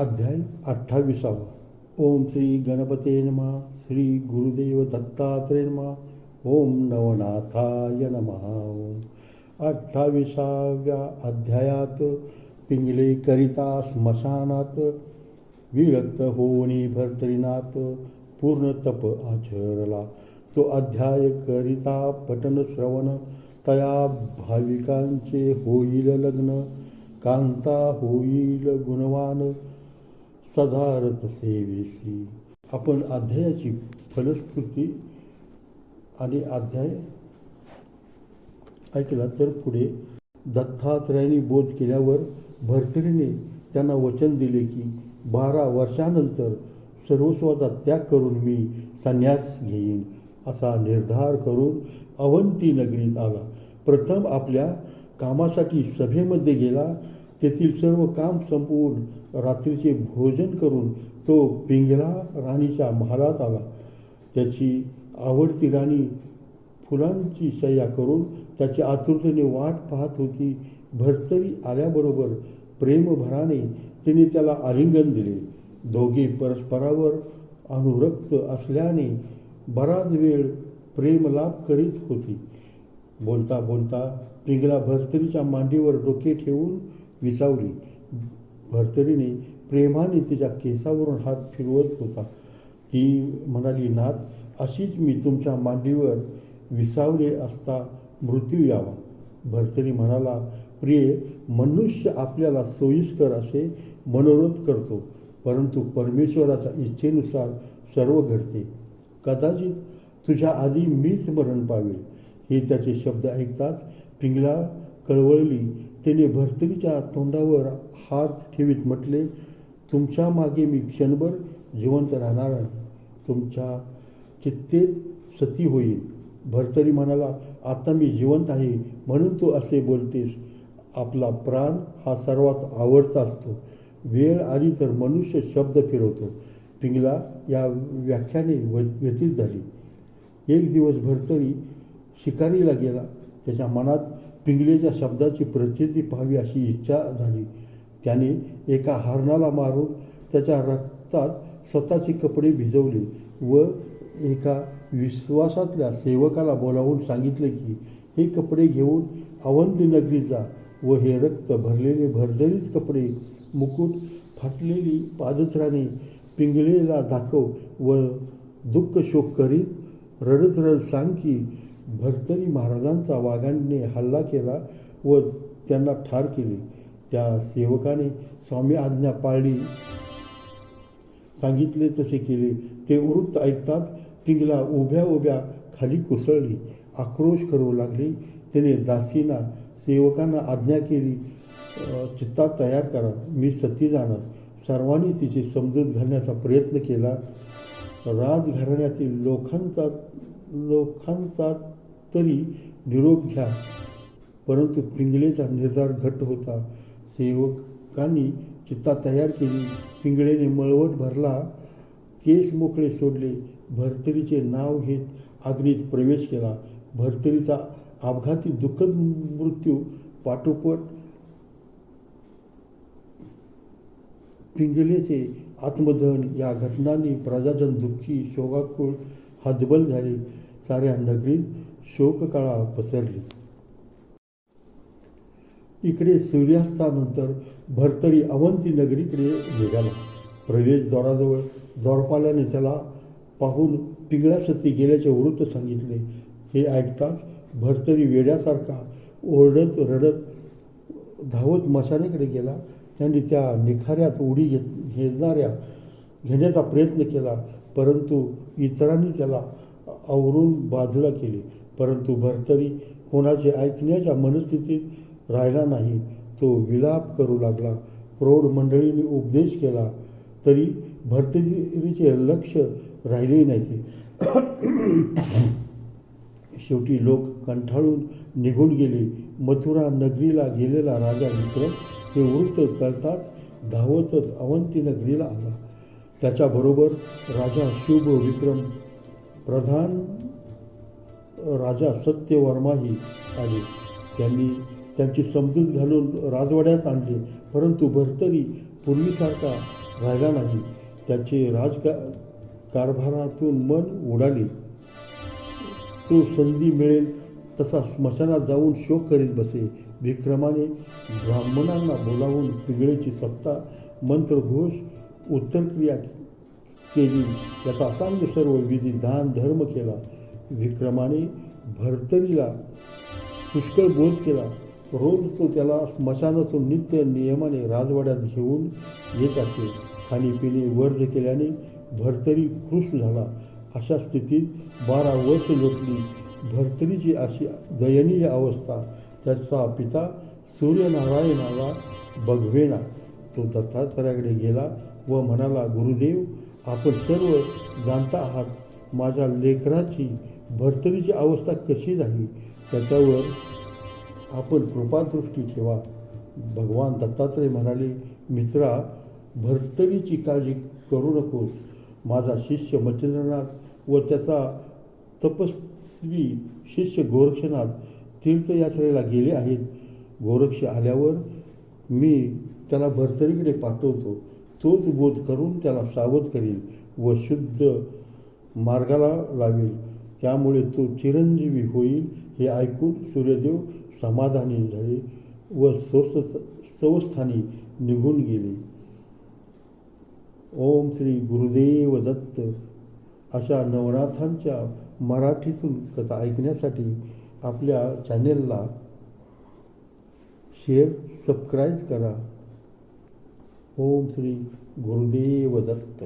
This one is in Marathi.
अध्याय अठ्ठावीसावा. ओम श्री गणपते नमा. श्री गुरुदेव दत्तात्रय नमा. ओम नवनाथाय नमः. ओम अठ्ठावीसाव्या अध्यायात पिंगले करिता स्मशानात विरक्त होणी भरतरीनाथ पूर्ण तप आचरला. तो अध्याय करिता पठन श्रवण तया भाविकांचे होईल लग्न कांता होईल गुणवान सदारत सेवेसी आपण अध्यायाची फलस्तुती आणि अध्याय ऐकला तर पुढे दत्तात्रयाने बोध केल्यावर भरकरीने त्यांना वचन दिले की बारा वर्षानंतर सर्वस्वाचा त्याग करून मी संन्यास घेईन असा निर्धार करून अवंती नगरीत आला. प्रथम आपल्या कामासाठी सभेमध्ये गेला. तेथील सर्व काम संपवून रात्रीचे भोजन करून तो पिंगला राणीच्या महालात आला. त्याची आवडती राणी फुलांची शय्या करून त्याची आतुरतेने वाट पाहत होती. भरतरी आल्याबरोबर प्रेमभराने तिने त्याला आलिंगन दिले. दोघे परस्परावर अनुरक्त असल्याने बराच वेळ प्रेमलाभ करीत होती. बोलता बोलता पिंगला भरतरीच्या मांडीवर डोके ठेवून विसावली. भरतरीने प्रेमाने तिच्या केसावरून हात फिरवत होता. ती म्हणाली नाथ अशीच मी तुमच्या मांडीवर विसावले असता मृत्यू यावा. भरतरी म्हणाला प्रिय मनुष्य आपल्याला सोयीस्कर असे मनोरथ करतो परंतु परमेश्वराच्या इच्छेनुसार सर्व घडते. कदाचित तुझ्या आधी मीच मरण पावेल. हे त्याचे शब्द ऐकताच पिंगला कळवळली तिने भरतरीच्या तोंडावर हात ठेवीत म्हटले तुमच्या मागे मी क्षणभर जिवंत राहणार आहे. तुमच्या चित्तेत सती होईल. भरतरी म्हणाला आता मी जिवंत आहे म्हणून तू असे बोलतेस. आपला प्राण हा सर्वात आवडता असतो. वेळ आली तर मनुष्य शब्द फिरवतो. पिंगला या व्याख्याने व्यतीत झाली. एक दिवस भरतरी शिकारीला गेला. त्याच्या मनात पिंगलेच्या शब्दाची प्रचिती पाहावी अशी इच्छा झाली. त्याने एका हरणाला मारून त्याच्या रक्तात स्वतःचे कपडे भिजवले व एका विश्वासातल्या सेवकाला बोलावून सांगितले की हे कपडे घेऊन अवंतीनगरी जा व हे रक्त भरलेले भरदरीत कपडे मुकुट फाटलेली पादत्राणे पिंगलेला दाखव व दुःख शोक करीत रडत रडत सांग की भरतरी महाराजांचा वाघांनी हल्ला केला व त्यांना ठार केले. त्या सेवकाने स्वामी आज्ञा पाळली. सांगितले तसे केले. ते वृत्त ऐकताच पिंगला उभ्या उभ्या खाली कोसळली. आक्रोश करू लागली. तिने दासीना सेवकांना आज्ञा केली चित्ता तयार करा. मी सती जाणार. सर्वांनी तिची समजूत घालण्याचा प्रयत्न केला. राजघराण्यातील लोकांचा लोकांचा तरी निरोप घ्या. परंतु पिंगलेचा निर्धार घट्ट होता. सेवकांनी चित्ता तयार केली. पिंगळेने मळवट भरला. केस मोकळे सोडले. भरतरीचे नाव घेत अग्नीत प्रवेश केला. भरतरीचा अपघाती दुःखद मृत्यू पाठोपाठ पिंगलेचे आत्मदहन. या घटनांनी प्रजाजन दुःखी शोकाकुळ हतबल झाले. साऱ्या नगरीत शोककळा पसरली. इकडे सूर्यास्तानंतर भरतरी अवंती नगरीकडे निघाला. प्रवेशद्वाराजवळ द्वारपाल्याने त्याला पाहून पिंगळासती गेल्याचे वृत्त सांगितले. हे ऐकताच भरतरी वेड्यासारखा ओरडत रडत धावत मशानेकडे गेला. त्यांनी त्या निखाऱ्यात उडी घेत घेणाऱ्या घेण्याचा प्रयत्न केला परंतु इतरांनी त्याला आवरून बाजूला केले. परंतु भरतरी कोणाचे ऐकण्याच्या मनस्थितीत राहिला नाही. तो विलाप करू लागला. प्रौढ मंडळींनी उपदेश केला तरी भरतरीचे लक्ष राहिले नाही शेवटी लोक कंठाळून निघून गेले. मथुरा नगरीला गेलेला राजा विक्रम हे वृत्त कळताच धावतच अवंती नगरीला आला. त्याच्याबरोबर राजा शुभ विक्रम प्रधान राजा सत्यवर्माही आले. त्यांनी त्यांची समजूत घालून राजवाड्यात आणले. परंतु भरतरी पूर्वीसारखा राहिला नाही. त्याचे राजका कारभारातून मन उडाले. तो संधी मिळेल तसा स्मशानात जाऊन शोक करीत बसे. विक्रमाने ब्राह्मणांना बोलावून पिंगळेची सत्ता मंत्रघोष उत्तरक्रिया केली. याचा सांग सर्व विधी दान धर्म केला. विक्रमाने भरतरीला पुष्कळ बोध केला. रोज तो त्याला स्मशानातून नित्य नियमाने राजवाड्यात घेऊन येत असे. खाणेपिणे वर्ज केल्याने भरतरी खुश झाला. अशा स्थितीत बारा वर्ष लोटली. भरतरीची अशी दयनीय अवस्था. त्याचा पिता सूर्यनारायणाला बघवेना. तो दत्तात्रयाकडे गेला व म्हणाला गुरुदेव आपण सर्व जाणता आहात. माझ्या लेकराची भरतरीची अवस्था कशी झाली त्याच्यावर आपण कृपादृष्टी ठेवा. भगवान दत्तात्रय म्हणाले मित्रा भरतरीची काळजी करू नकोस. माझा शिष्य मच्छिंद्रनाथ व त्याचा तपस्वी शिष्य गोरक्षनाथ तीर्थयात्रेला गेले आहेत. गोरक्ष आल्यावर मी त्याला भरतरीकडे पाठवतो. तोच बोध करून त्याला सावध करील व शुद्ध मार्गाला लावेल. त्यामुळे तो चिरंजीवी होईल हे ऐकून सूर्यदेव समाधानी झाले व स्वस्थ स्वस्थानी निघून गेले. ओम श्री गुरुदेव दत्त अशा नवनाथांच्या मराठीतून कथा ऐकण्यासाठी आपल्या चॅनेलला शेअर सबस्क्राईब करा. ओम श्री गुरुदेव दत्त.